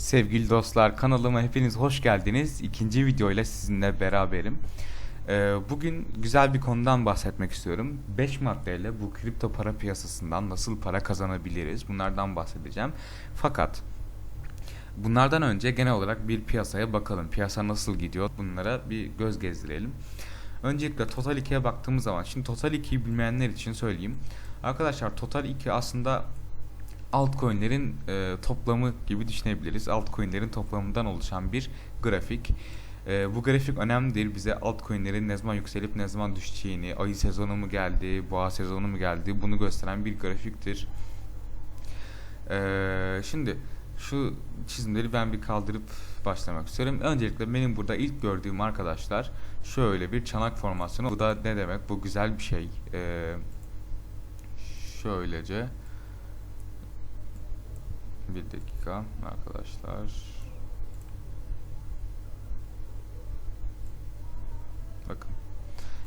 Sevgili dostlar kanalıma hepiniz hoş geldiniz. İkinci videoyla sizinle beraberim. Ee, bugün güzel bir konudan bahsetmek istiyorum. 5 maddeyle bu kripto para piyasasından nasıl para kazanabiliriz? Bunlardan bahsedeceğim. Fakat bunlardan önce genel olarak bir piyasaya bakalım. Piyasa nasıl gidiyor? Bunlara bir göz gezdirelim. Öncelikle Total 2'ye baktığımız zaman, şimdi Total 2'yi bilmeyenler için söyleyeyim. Arkadaşlar Total 2 aslında altcoin'lerin e, toplamı gibi düşünebiliriz. Altcoin'lerin toplamından oluşan bir grafik. E, bu grafik önemlidir. Bize altcoin'lerin ne zaman yükselip ne zaman düşeceğini, ayı sezonu mu geldi, boğa sezonu mu geldi bunu gösteren bir grafiktir. E, şimdi şu çizimleri ben bir kaldırıp başlamak istiyorum. Öncelikle benim burada ilk gördüğüm arkadaşlar şöyle bir çanak formasyonu. Bu da ne demek? Bu güzel bir şey. E, şöylece bir dakika arkadaşlar. Bakın.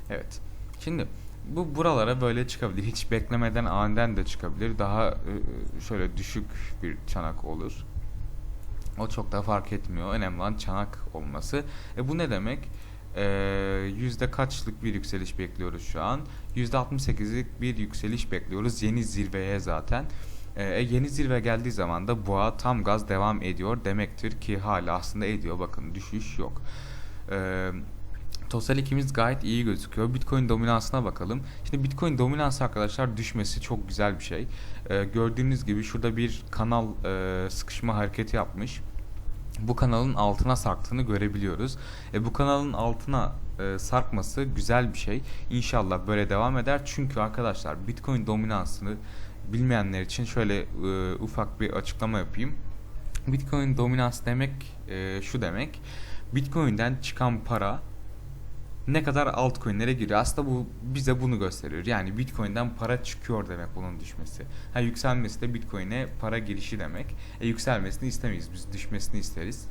Evet. Şimdi bu buralara böyle çıkabilir. Hiç beklemeden aniden de çıkabilir. Daha e, şöyle düşük bir çanak olur. O çok da fark etmiyor. Önemli olan çanak olması. E bu ne demek? Ee, yüzde kaçlık bir yükseliş bekliyoruz şu an? Yüzde 68'lik bir yükseliş bekliyoruz. Yeni zirveye zaten. Ee, yeni zirve geldiği zaman da boğa tam gaz devam ediyor demektir ki hala aslında ediyor. Bakın düşüş yok. Ee, Total ikimiz gayet iyi gözüküyor. Bitcoin dominansına bakalım. Şimdi Bitcoin dominansı arkadaşlar düşmesi çok güzel bir şey. Ee, gördüğünüz gibi şurada bir kanal e, sıkışma hareketi yapmış. Bu kanalın altına sarktığını görebiliyoruz. E, bu kanalın altına e, sarkması güzel bir şey. İnşallah böyle devam eder. Çünkü arkadaşlar Bitcoin dominansını bilmeyenler için şöyle e, ufak bir açıklama yapayım. Bitcoin dominans demek e, şu demek. Bitcoin'den çıkan para ne kadar altcoin'lere giriyor. Aslında bu bize bunu gösteriyor. Yani Bitcoin'den para çıkıyor demek bunun düşmesi. Ha yükselmesi de Bitcoin'e para girişi demek. E yükselmesini istemeyiz. Biz düşmesini isteriz.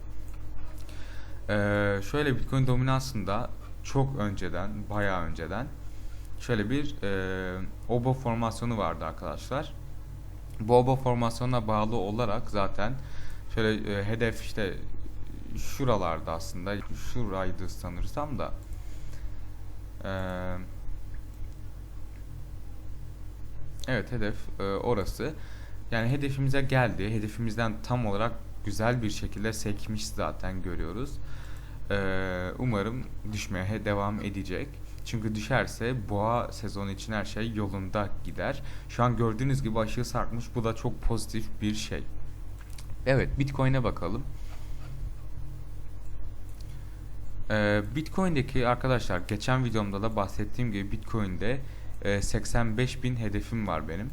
Ee, şöyle Bitcoin dominansında çok önceden, bayağı önceden şöyle bir e, obo formasyonu vardı arkadaşlar. Bu obo formasyonuna bağlı olarak zaten şöyle e, hedef işte şuralarda aslında şuraydı sanırsam da e, evet hedef e, orası. Yani hedefimize geldi. Hedefimizden tam olarak güzel bir şekilde sekmiş zaten görüyoruz. E, umarım düşmeye devam edecek çünkü düşerse boğa sezonu için her şey yolunda gider. Şu an gördüğünüz gibi aşağı sarkmış. Bu da çok pozitif bir şey. Evet Bitcoin'e bakalım. Ee, Bitcoin'deki arkadaşlar geçen videomda da bahsettiğim gibi Bitcoin'de e, 85 bin hedefim var benim.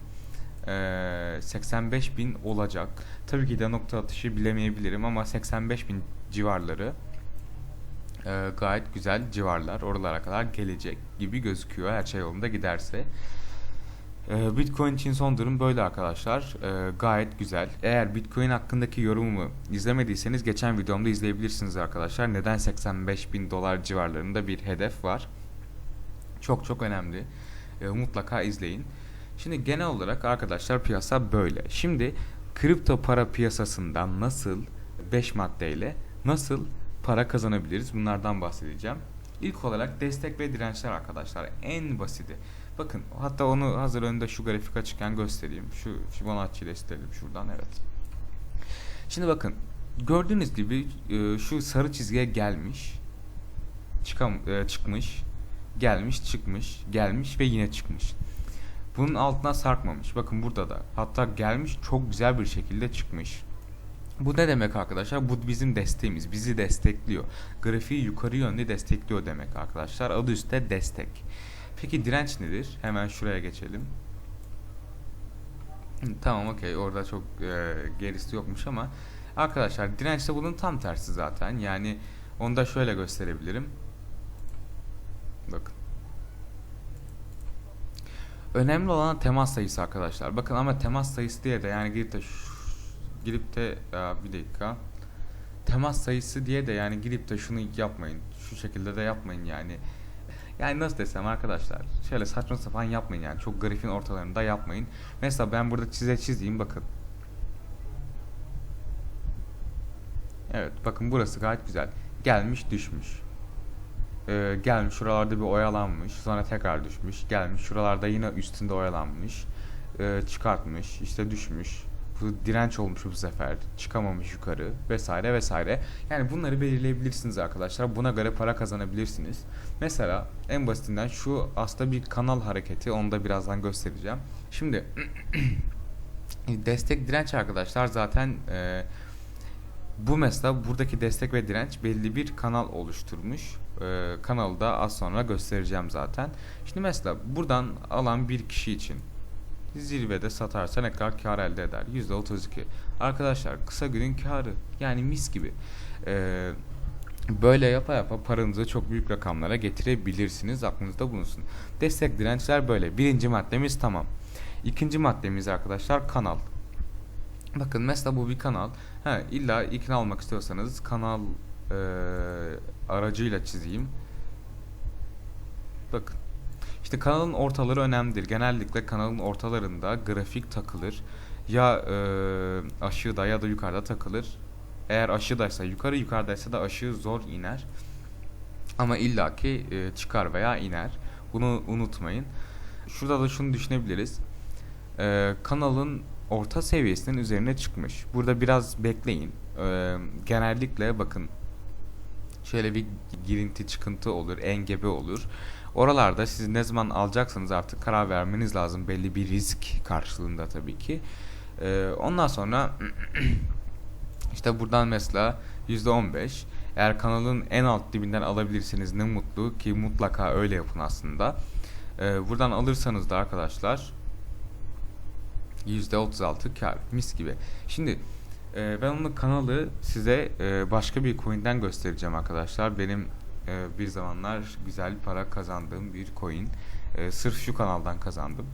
E, 85 bin olacak. Tabii ki de nokta atışı bilemeyebilirim ama 85 bin civarları e, gayet güzel civarlar oralara kadar gelecek gibi gözüküyor her şey yolunda giderse. E, Bitcoin için son durum böyle arkadaşlar. E, gayet güzel. Eğer Bitcoin hakkındaki yorumumu izlemediyseniz geçen videomda izleyebilirsiniz arkadaşlar. Neden 85 bin dolar civarlarında bir hedef var? Çok çok önemli. E, mutlaka izleyin. Şimdi genel olarak arkadaşlar piyasa böyle. Şimdi kripto para piyasasından nasıl 5 maddeyle nasıl para kazanabiliriz? Bunlardan bahsedeceğim. İlk olarak destek ve dirençler arkadaşlar. En basiti. Bakın hatta onu hazır önünde şu grafik açıkken göstereyim. Şu Fibonacci'yi isterim şuradan evet. Şimdi bakın gördüğünüz gibi e, şu sarı çizgiye gelmiş. Çıkam, e, çıkmış. Gelmiş çıkmış. Gelmiş ve yine çıkmış. Bunun altına sarkmamış. Bakın burada da. Hatta gelmiş çok güzel bir şekilde çıkmış. Bu ne demek arkadaşlar? Bu bizim desteğimiz. Bizi destekliyor. Grafiği yukarı yönde destekliyor demek arkadaşlar. Adı üstte destek. Peki direnç nedir? Hemen şuraya geçelim. Tamam okey orada çok e, gerisi yokmuş ama arkadaşlar direnç de bunun tam tersi zaten. Yani onu da şöyle gösterebilirim. Bakın. Önemli olan temas sayısı arkadaşlar. Bakın ama temas sayısı diye de yani gidip de girip de bir dakika temas sayısı diye de yani gidip de şunu yapmayın. Şu şekilde de yapmayın yani. Yani nasıl desem arkadaşlar şöyle saçma sapan yapmayın yani çok grafiğin ortalarında yapmayın. Mesela ben burada çize çizeyim bakın. Evet bakın burası gayet güzel. Gelmiş düşmüş. Ee, gelmiş şuralarda bir oyalanmış. Sonra tekrar düşmüş. Gelmiş şuralarda yine üstünde oyalanmış. Ee, çıkartmış. işte düşmüş. Direnç olmuş bu sefer. Çıkamamış yukarı vesaire vesaire. Yani bunları belirleyebilirsiniz arkadaşlar. Buna göre para kazanabilirsiniz. Mesela en basitinden şu aslında bir kanal hareketi. Onu da birazdan göstereceğim. Şimdi destek direnç arkadaşlar zaten e, bu mesela buradaki destek ve direnç belli bir kanal oluşturmuş. Ee, kanalı da az sonra göstereceğim zaten. Şimdi mesela buradan alan bir kişi için zirvede satarsa ne kadar kar elde eder? %32. Arkadaşlar kısa günün karı yani mis gibi. Ee, böyle yapa yapa paranızı çok büyük rakamlara getirebilirsiniz. Aklınızda bulunsun. Destek dirençler böyle. Birinci maddemiz tamam. İkinci maddemiz arkadaşlar kanal. Bakın mesela bu bir kanal. Ha, illa ikna olmak istiyorsanız kanal e, aracıyla çizeyim. Bakın. İşte kanalın ortaları önemlidir. Genellikle kanalın ortalarında grafik takılır. Ya e, aşağıda ya da yukarıda takılır. Eğer aşağıdaysa yukarı, yukarıdaysa da aşağı zor iner. Ama illaki e, çıkar veya iner. Bunu unutmayın. Şurada da şunu düşünebiliriz. E, kanalın orta seviyesinin üzerine çıkmış. Burada biraz bekleyin. Ee, genellikle bakın şöyle bir girinti çıkıntı olur, engebe olur. Oralarda siz ne zaman alacaksanız artık karar vermeniz lazım belli bir risk karşılığında tabii ki. Ee, ondan sonra işte buradan mesela %15 eğer kanalın en alt dibinden alabilirseniz ne mutlu ki mutlaka öyle yapın aslında. Ee, buradan alırsanız da arkadaşlar %36 kar mis gibi. Şimdi e, ben onun kanalı size e, başka bir coin'den göstereceğim arkadaşlar. Benim bir zamanlar güzel para kazandığım bir coin. E, sırf şu kanaldan kazandım.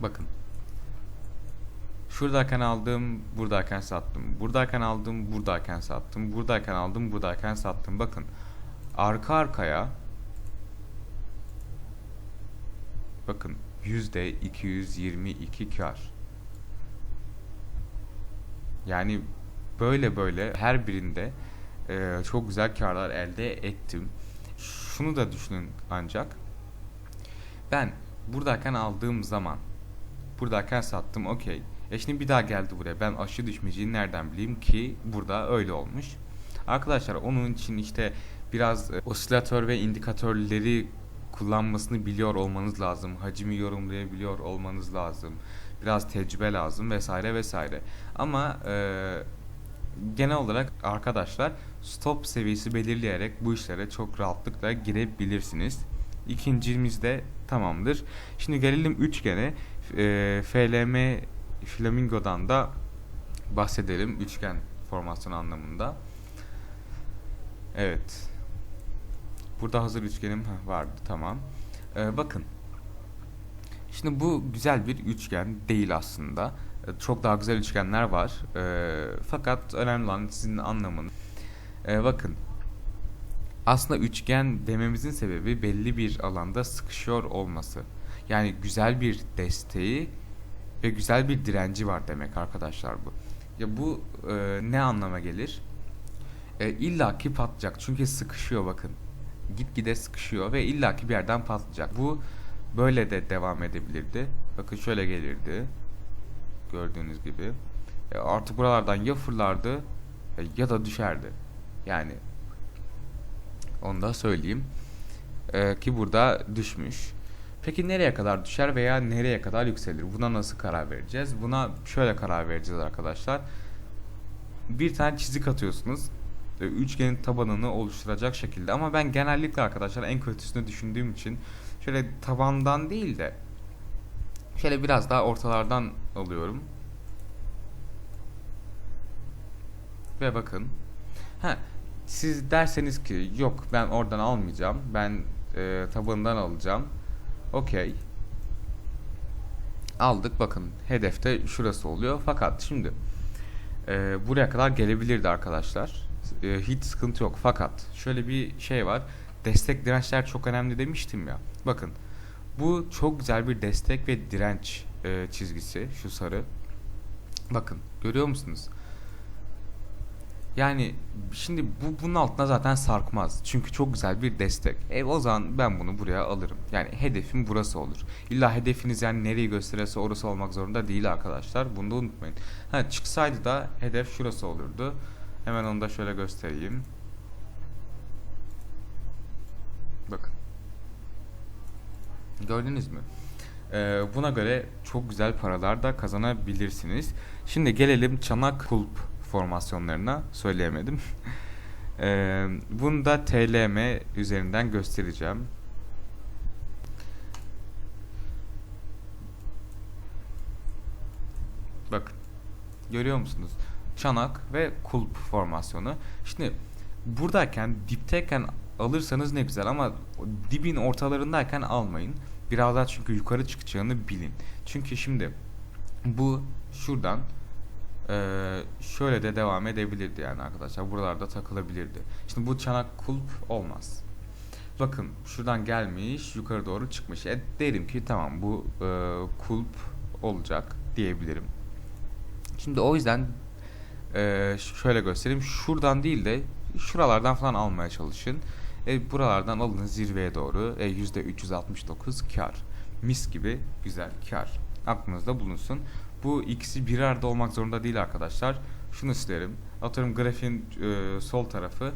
Bakın. Şuradayken aldım, buradayken sattım. Buradayken aldım, buradayken sattım. Buradayken aldım, buradayken sattım. Bakın. Arka arkaya Bakın yüzde 222 kar. Yani böyle böyle her birinde e, çok güzel karlar elde ettim. Şunu da düşünün ancak ben buradayken aldığım zaman buradayken sattım okey. E şimdi bir daha geldi buraya. Ben aşı düşmeyeceğini nereden bileyim ki burada öyle olmuş. Arkadaşlar onun için işte biraz e, osilatör ve indikatörleri kullanmasını biliyor olmanız lazım. Hacmi yorumlayabiliyor olmanız lazım. Biraz tecrübe lazım vesaire vesaire. Ama e, genel olarak arkadaşlar stop seviyesi belirleyerek bu işlere çok rahatlıkla girebilirsiniz. İkincimiz de tamamdır. Şimdi gelelim üçgene. E, FLM Flamingo'dan da bahsedelim. Üçgen formasyon anlamında. Evet. Burada hazır üçgenim vardı tamam. Ee, bakın. Şimdi bu güzel bir üçgen değil aslında. Çok daha güzel üçgenler var. Ee, fakat önemli olan sizin anlamını. Ee, bakın. Aslında üçgen dememizin sebebi belli bir alanda sıkışıyor olması. Yani güzel bir desteği ve güzel bir direnci var demek arkadaşlar bu. Ya bu e, ne anlama gelir? E, İlla ki patlayacak çünkü sıkışıyor bakın gitgide sıkışıyor ve illaki bir yerden patlayacak. Bu böyle de devam edebilirdi. Bakın şöyle gelirdi. Gördüğünüz gibi. E artık buralardan ya fırlardı e, ya da düşerdi. Yani onu da söyleyeyim. E, ki burada düşmüş. Peki nereye kadar düşer veya nereye kadar yükselir? Buna nasıl karar vereceğiz? Buna şöyle karar vereceğiz arkadaşlar. Bir tane çizik atıyorsunuz e, üçgenin tabanını oluşturacak şekilde. Ama ben genellikle arkadaşlar en kötüsünü düşündüğüm için şöyle tabandan değil de şöyle biraz daha ortalardan alıyorum. Ve bakın. Ha, siz derseniz ki yok ben oradan almayacağım. Ben e, tabanından alacağım. Okey. Aldık bakın hedefte şurası oluyor. Fakat şimdi e, buraya kadar gelebilirdi arkadaşlar e, hiç sıkıntı yok. Fakat şöyle bir şey var. Destek dirençler çok önemli demiştim ya. Bakın bu çok güzel bir destek ve direnç e, çizgisi şu sarı. Bakın görüyor musunuz? Yani şimdi bu bunun altına zaten sarkmaz. Çünkü çok güzel bir destek. E o zaman ben bunu buraya alırım. Yani hedefim burası olur. İlla hedefiniz yani nereyi gösterirse orası olmak zorunda değil arkadaşlar. Bunu da unutmayın. Ha çıksaydı da hedef şurası olurdu. Hemen onu da şöyle göstereyim. Bakın. Gördünüz mü? Ee, buna göre çok güzel paralar da kazanabilirsiniz. Şimdi gelelim çanak kulp formasyonlarına söyleyemedim. Ee, bunu da TLM üzerinden göstereceğim. Bakın. Görüyor musunuz? Çanak ve kulp formasyonu. Şimdi buradayken dipteyken alırsanız ne güzel ama dibin ortalarındayken almayın. Biraz daha çünkü yukarı çıkacağını bilin. Çünkü şimdi bu şuradan eee, şöyle de devam edebilirdi yani arkadaşlar. Buralarda takılabilirdi. Şimdi bu çanak kulp olmaz. Bakın şuradan gelmiş yukarı doğru çıkmış. E, derim ki tamam bu eee, kulp olacak diyebilirim. Şimdi o yüzden ş- şöyle göstereyim. Şuradan değil de şuralardan falan almaya çalışın. E, buralardan alın zirveye doğru. E, %369 kar. Mis gibi güzel kar. Aklınızda bulunsun. Bu ikisi bir arada olmak zorunda değil arkadaşlar. Şunu isterim. Atıyorum grafiğin e, sol tarafı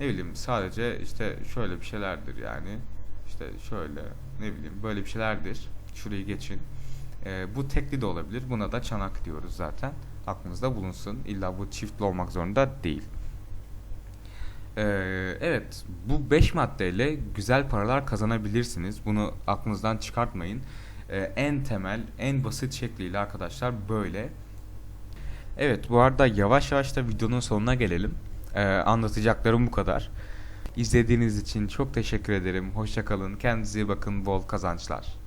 ne bileyim sadece işte şöyle bir şeylerdir yani. İşte şöyle ne bileyim böyle bir şeylerdir. Şurayı geçin. E, bu tekli de olabilir. Buna da çanak diyoruz zaten. Aklınızda bulunsun. İlla bu çiftli olmak zorunda değil. Ee, evet, bu 5 maddeyle güzel paralar kazanabilirsiniz. Bunu aklınızdan çıkartmayın. Ee, en temel, en basit şekliyle arkadaşlar böyle. Evet, bu arada yavaş yavaş da videonun sonuna gelelim. Ee, anlatacaklarım bu kadar. İzlediğiniz için çok teşekkür ederim. Hoşçakalın. Kendinize iyi bakın. Bol kazançlar.